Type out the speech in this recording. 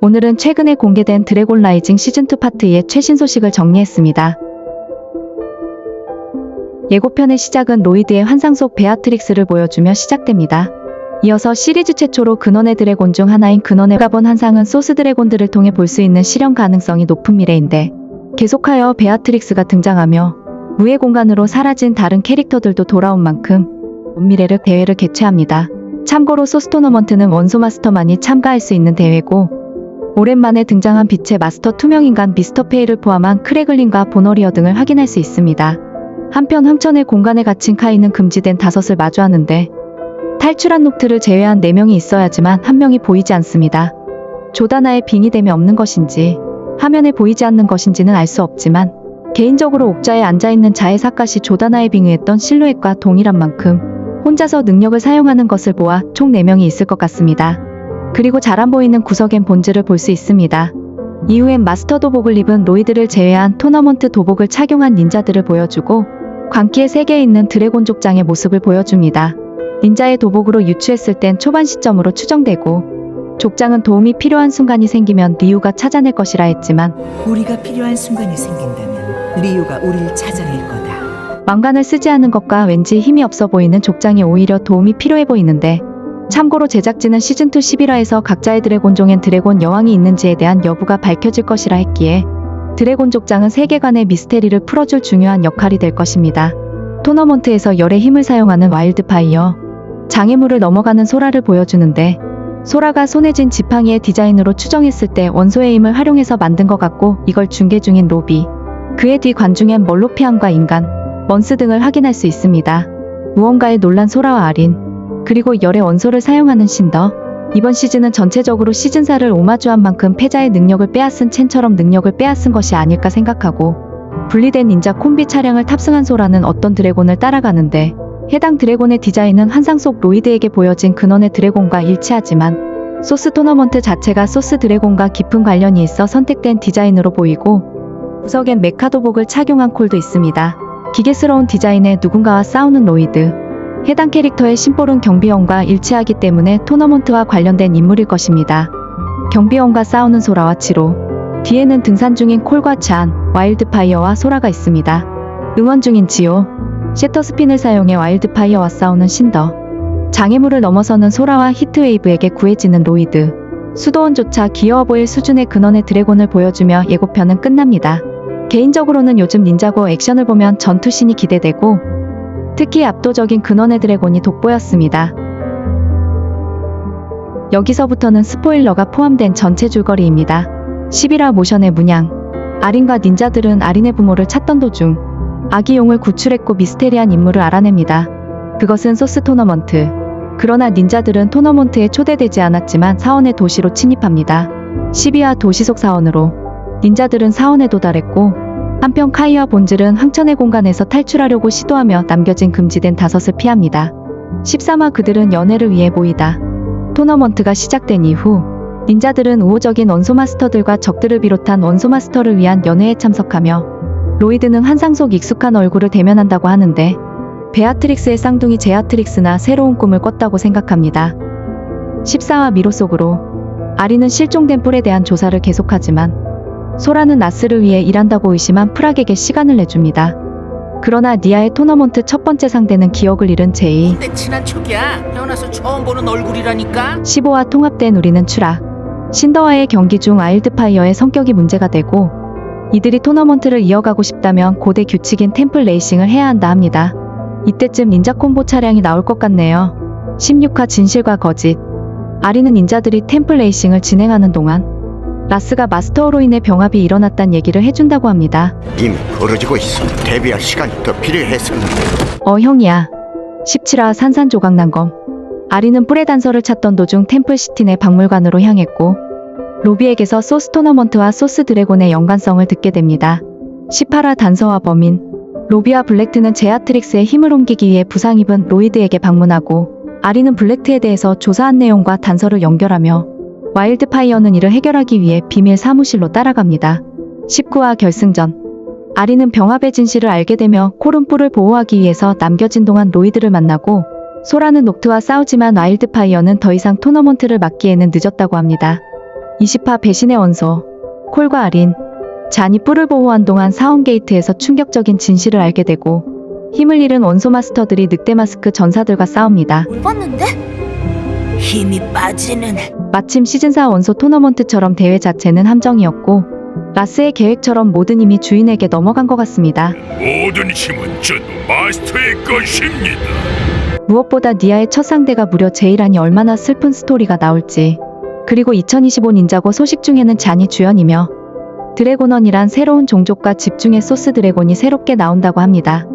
오늘은 최근에 공개된 드래곤 라이징 시즌2 파트 2의 최신 소식을 정리했습니다. 예고편의 시작은 로이드의 환상 속 베아트릭스를 보여주며 시작됩니다. 이어서 시리즈 최초로 근원의 드래곤 중 하나인 근원의 가본 환상은 소스 드래곤들을 통해 볼 수 있는 실현 가능성이 높은 미래인데 계속하여 베아트릭스가 등장하며 무해 공간으로 사라진 다른 캐릭터들도 돌아온 만큼 온미래를 대회를 개최합니다. 참고로 소스 토너먼트는 원소 마스터만이 참가할 수 있는 대회고 오랜만에 등장한 빛의 마스터 투명인간 미스터 페이를 포함한 크레글린과 보너리어 등을 확인할 수 있습니다. 한편 황천의 공간에 갇힌 카이는 금지된 다섯을 마주하는데 탈출한 녹트를 제외한 4명이 있어야지만 한 명이 보이지 않습니다. 조다나의 빙의됨이 없는 것인지 화면에 보이지 않는 것인지는 알 수 없지만 개인적으로 옥자에 앉아있는 자의 사카시 조다나에 빙의했던 실루엣과 동일한 만큼 혼자서 능력을 사용하는 것을 보아 총 4명이 있을 것 같습니다. 그리고 잘 안 보이는 구석엔 본즈를 볼 수 있습니다. 이후엔 마스터 도복을 입은 로이드를 제외한 토너먼트 도복을 착용한 닌자들을 보여주고 광기의 세계에 있는 드래곤 족장의 모습을 보여줍니다. 닌자의 도복으로 유추했을 땐 초반 시점으로 추정되고 족장은 도움이 필요한 순간이 생기면 리우가 찾아낼 것이라 했지만 우리가 필요한 순간이 생긴다면 리우가 우리를 찾아낼 거다. 왕관을 쓰지 않은 것과 왠지 힘이 없어 보이는 족장이 오히려 도움이 필요해 보이는데 참고로 제작진은 시즌2 11화에서 각자의 드래곤종엔 드래곤 여왕이 있는지에 대한 여부가 밝혀질 것이라 했기에 드래곤 족장은 세계관의 미스테리를 풀어줄 중요한 역할이 될 것입니다. 토너먼트에서 열의 힘을 사용하는 와일드파이어, 장애물을 넘어가는 소라를 보여주는데 소라가 손에 쥔 지팡이의 디자인으로 추정했을 때 원소의 힘을 활용해서 만든 것 같고 이걸 중계 중인 로비, 그의 뒤 관중엔 멀로피안과 인간, 먼스 등을 확인할 수 있습니다. 무언가에 놀란 소라와 아린, 그리고 열의 원소를 사용하는 신더. 이번 시즌은 전체적으로 시즌4를 오마주한 만큼 패자의 능력을 빼앗은 첸처럼 능력을 빼앗은 것이 아닐까 생각하고 분리된 닌자 콤비 차량을 탑승한 소라는 어떤 드래곤을 따라가는데 해당 드래곤의 디자인은 환상 속 로이드에게 보여진 근원의 드래곤과 일치하지만 소스 토너먼트 자체가 소스 드래곤과 깊은 관련이 있어 선택된 디자인으로 보이고 구석엔 메카도복을 착용한 콜도 있습니다. 기계스러운 디자인에 누군가와 싸우는 로이드. 해당 캐릭터의 심볼은 경비원과 일치하기 때문에 토너먼트와 관련된 인물일 것입니다. 경비원과 싸우는 소라와 치로, 뒤에는 등산 중인 콜과 잔, 와일드파이어와 소라가 있습니다. 응원 중인 지오, 셔터스핀을 사용해 와일드파이어와 싸우는 신더, 장애물을 넘어서는 소라와 히트웨이브에게 구해지는 로이드, 수도원조차 귀여워 보일 수준의 근원의 드래곤을 보여주며 예고편은 끝납니다. 개인적으로는 요즘 닌자고 액션을 보면 전투신이 기대되고 특히 압도적인 근원의 드래곤이 돋보였습니다. 여기서부터는 스포일러가 포함된 전체 줄거리입니다. 11화 모션의 문양 아린과 닌자들은 아린의 부모를 찾던 도중 아기 용을 구출했고 미스테리한 인물을 알아냅니다. 그것은 소스 토너먼트. 그러나 닌자들은 토너먼트에 초대되지 않았지만 사원의 도시로 침입합니다. 12화 도시 속 사원으로 닌자들은 사원에 도달했고 한편 카이와 본즐은 황천의 공간에서 탈출하려고 시도하며 남겨진 금지된 다섯을 피합니다. 13화 그들은 연애를 위해 모이다. 토너먼트가 시작된 이후 닌자들은 우호적인 원소 마스터들과 적들을 비롯한 원소 마스터를 위한 연회에 참석하며 로이드는 환상 속 익숙한 얼굴을 대면한다고 하는데 베아트릭스의 쌍둥이 제아트릭스나 새로운 꿈을 꿨다고 생각합니다. 14화 미로 속으로 아리는 실종된 뿔에 대한 조사를 계속하지만 소라는 나스를 위해 일한다고 의심한 프락에게 시간을 내줍니다. 그러나 니아의 토너먼트 첫 번째 상대는 기억을 잃은 제이. 내 친한 척이야. 태어나서 처음 보는 얼굴이라니까. 15와 통합된 우리는 추락. 신더와의 경기 중 아일드파이어의 성격이 문제가 되고 이들이 토너먼트를 이어가고 싶다면 고대 규칙인 템플 레이싱을 해야 한다 합니다. 이때쯤 닌자 콤보 차량이 나올 것 같네요. 16화 진실과 거짓. 아리는 닌자들이 템플 레이싱을 진행하는 동안 라스가 마스터로 인해 병합이 일어났단 얘기를 해준다고 합니다. 이미 벌어지고 있어. 대비할 시간이 더 필요했었는데. 어 형이야. 17화 산산조각 난 검. 아리는 뿔의 단서를 찾던 도중 템플시티 내 박물관으로 향했고 로비에게서 소스 토너먼트와 소스 드래곤의 연관성을 듣게 됩니다. 18화 단서와 범인. 로비와 블랙트는 제아트릭스의 힘을 옮기기 위해 부상 입은 로이드에게 방문하고 아리는 블랙트에 대해서 조사한 내용과 단서를 연결하며 와일드파이어는 이를 해결하기 위해 비밀 사무실로 따라갑니다. 19화 결승전. 아리는 병합의 진실을 알게 되며 콜은 뿔을 보호하기 위해서 남겨진 동안 로이드를 만나고 소라는 녹트와 싸우지만 와일드파이어는 더 이상 토너먼트를 막기에는 늦었다고 합니다. 20화 배신의 원소 콜과 아린 잔이 뿔을 보호한 동안 사원 게이트에서 충격적인 진실을 알게 되고 힘을 잃은 원소 마스터들이 늑대 마스크 전사들과 싸웁니다. 봤는데? 힘이 빠지는 마침 시즌4 원소 토너먼트처럼 대회 자체는 함정이었고 라스의 계획처럼 모든 힘이 주인에게 넘어간 것 같습니다. 모든 힘은 전부 마스터의 것입니다. 무엇보다 니아의 첫 상대가 무려 제이라니 얼마나 슬픈 스토리가 나올지 그리고 2025 닌자고 소식 중에는 잔이 주연이며 드래곤원이란 새로운 종족과 집중의 소스 드래곤이 새롭게 나온다고 합니다.